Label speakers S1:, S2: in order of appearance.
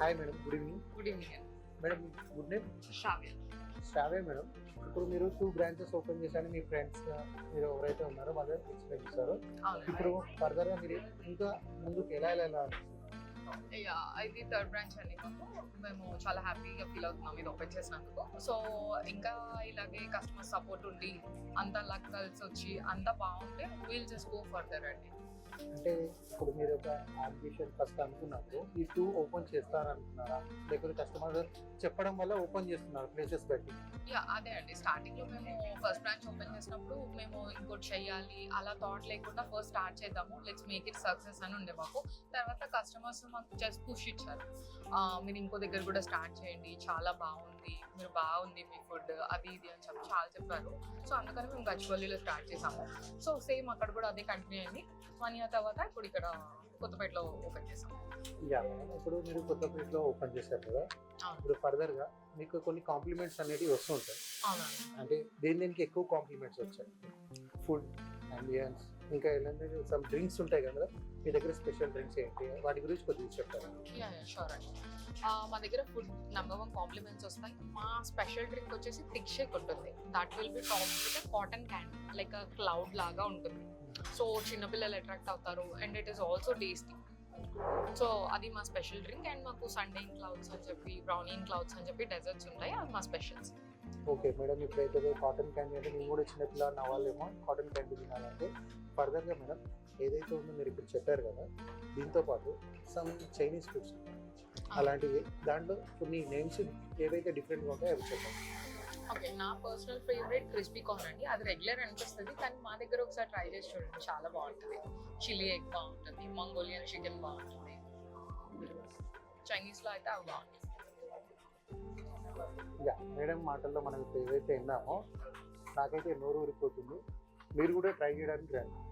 S1: Hi madam good evening
S2: good evening
S1: madam good name
S2: Shravya
S1: శ్రావే madam ఇప్పుడు మీరు two branches open చేశారని మీ friends మీరు ఎవరైతే ఉన్నారో వాళ్ళు ఎక్స్ప్లెయిన్ చేశారు. ఇప్పుడు ఫర్దర్గా మీరు ఇంకా ముందుకు ఎలా
S2: యా ఇది థర్డ్ బ్రాంచ్ అండి మాకు. మేము చాలా హ్యాపీగా ఫీల్ అవుతున్నాం ఇది ఓపెన్ చేసినందుకు. సో ఇంకా ఇలాగే కస్టమర్ సపోర్ట్ ఉండి అంతా లక్ కలిసి వచ్చి అంతా బాగుంటే వీల్ జస్ట్ గో ఫర్దర్ అండి.
S1: అంటే ఇప్పుడు మీరు ఒక అంబిషన్ ఫస్ట్ అనుకున్నప్పుడు ఈ టూ ఓపెన్ చేస్తారనుకున్నారా? లేకపోతే కస్టమర్ చెప్పడం వల్ల ఓపెన్ చేస్తున్నారు ప్లేసెస్ బట్టి?
S2: యా అదే అండి. స్టార్టింగ్లో మేము ఫస్ట్ బ్రాంచ్ చేసినప్పుడు మేము ఇంకోటి చెయ్యాలి అలా థాట్ లేకుండా ఫస్ట్ స్టార్ట్ చేద్దాము లెట్స్ మేక్ ఇట్ సక్సెస్ అని ఉండే మాకు. తర్వాత కస్టమర్స్ మాకు జస్ట్ పుష్ ఇచ్చారు. మీరు ఇంకో దగ్గర కూడా స్టార్ట్ చేయండి చాలా బాగుంది మీరు బాగుంది మీ ఫుడ్ అది ఇది అని చెప్పి చాలా చెప్పారు. సో అందుకని మేము గచ్చిపల్లిలో స్టార్ట్ చేసాము. సో సేమ్ అక్కడ కూడా అదే కంటిన్యూ అయింది. వన్ ఇయర్ తర్వాత ఇప్పుడు ఇక్కడ కొత్తపేటలో ఓపెన్ చేసాము
S1: యా ఇప్పుడు మీరు కొత్త ప్లేస్లో ఓపెన్ చేశారు కదా. ఇప్పుడు ఫర్దర్గా మీకు కొన్ని కాంప్లిమెంట్స్ అనేవి వస్తుంటాయి అంటే దేని దేనికి ఎక్కువ కాంప్లిమెంట్స్ వచ్చాయి? ఫుడ్ అంబియన్స్ ఇంకా ఎలాంటి సమ్ డ్రింక్స్ ఉంటాయి కదా? మీ దగ్గర స్పెషల్ డ్రింక్స్ ఏంటి? వాటి గురించి కొద్దిగా చెప్తారా?
S2: యా షూర్ అండి. మా దగ్గర ఫుడ్ నెంబర్ వన్ కాంప్లిమెంట్స్ వస్తాయి. మా స్పెషల్ డ్రింక్ వచ్చేసి థిక్ షేక్ ఉంటుంది. That will be top with cotton candy like cloud లాగా ఉంటుంది. సో చిన్నపిల్లలు అట్రాక్ట్ అవుతారు and it is also tasty so అది మా స్పెషల్ డ్రింక్ అండ్ మాకు సండే క్లౌడ్స్ అని చెప్పి బ్రౌనీ క్లౌడ్స్ అని చెప్పి డెజర్ట్స్ ఉంటాయి. అవి మా స్పెషల్స్
S1: ఓకే మేడం ఇప్పుడైతే కాటన్ క్యాండీ అంటే మేము కూడా చిన్నపిల్లలు అవ్వాలేమో కాటన్ క్యాండీ తినాలంటే ఫర్దర్గా మేడం ఏదైతే ఉందో మీరు ఇప్పుడు చెప్పారు కదా దీంతో పాటు సమ్ చైనీస్ ఫుడ్స్ అలాంటివి దాంట్లో కొన్ని నేమ్స్ ఏవైతే డిఫరెంట్గా ఉంటాయో అవి చెప్పండి.
S2: ఓకే నా పర్సనల్ ఫేవరెట్ క్రిస్పీ కార్న్ అండి. అది రెగ్యులర్ అనిపిస్తుంది కానీ మా దగ్గర ఒకసారి ట్రై చేసి చూడండి. చాలా బాగుంటుంది. చిల్లీ ఎగ్ బాగుంటుంది మంగోలియన్ చికెన్ బాగుంటుంది. చైనీస్లో అయితే అవి బాగుంటుంది
S1: మేడం మాటల్లో మనం ఏదైతే విన్నామో నాకైతే నోరు ఊరిపోతుంది. మీరు కూడా ట్రై చేయడానికి రండి.